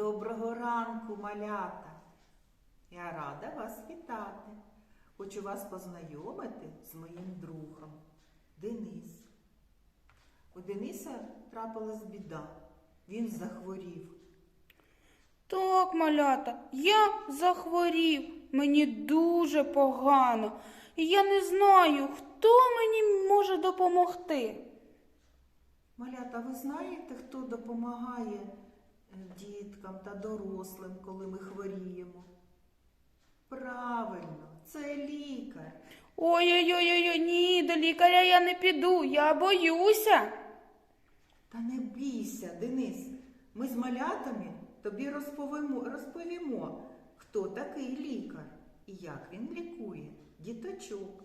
Доброго ранку, малята! Я рада вас вітати. Хочу вас познайомити з моїм другом Денис. У Дениса трапилась біда. Він захворів. Так, малята, я захворів. Мені дуже погано. І я не знаю, хто мені може допомогти. Малята, ви знаєте, хто допомагає діткам та дорослим, коли ми хворіємо? Правильно, це лікар. Ой-ой-ой, ні, до лікаря я не піду, я боюся. Та не бійся, Денис. Ми з малятами тобі розповімо, розповімо, хто такий лікар і як він лікує діточок.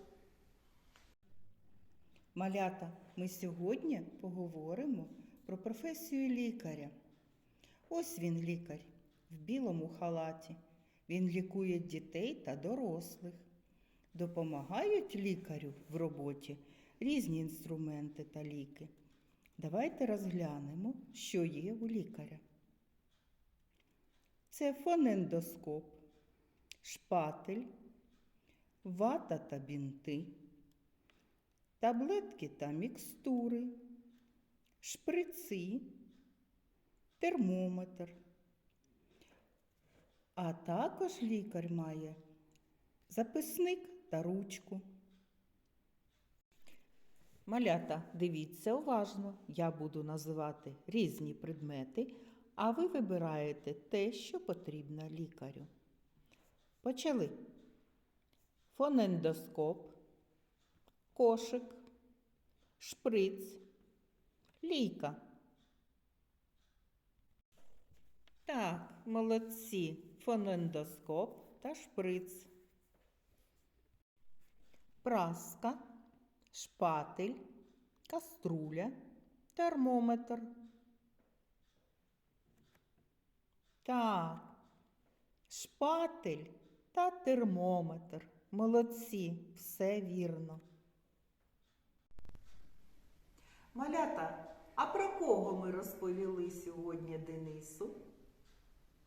Малята, ми сьогодні поговоримо про професію лікаря. Ось він лікар в білому халаті. Він лікує дітей та дорослих. Допомагають лікарю в роботі різні інструменти та ліки. Давайте розглянемо, що є у лікаря. Це фонендоскоп, шпатель, вата та бінти таблетки та мікстури, шприци, термометр. А також лікар має записник та ручку. Малята, дивіться уважно, я буду називати різні предмети, а ви вибираєте те, що потрібно лікарю. Почали. Фонендоскоп кошик, шприц, лійка. Так, молодці, фонендоскоп та шприц. Праска, шпатель, каструля, термометр. Так, шпатель та термометр. Молодці, все вірно. Малята, а про кого ми розповіли сьогодні Денису?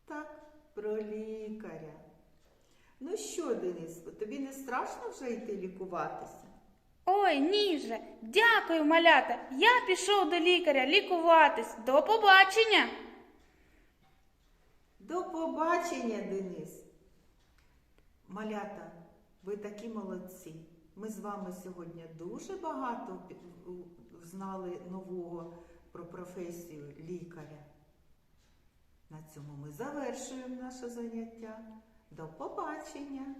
Так, про лікаря. Ну що, Дениско, тобі не страшно вже йти лікуватися? Ой, ні же, дякую, малята. Я пішов до лікаря лікуватись. До побачення. До побачення, Денис. Малята, ви такі молодці. Ми з вами сьогодні дуже багато знали нового про професію лікаря. На цьому ми завершуємо наше заняття. До побачення!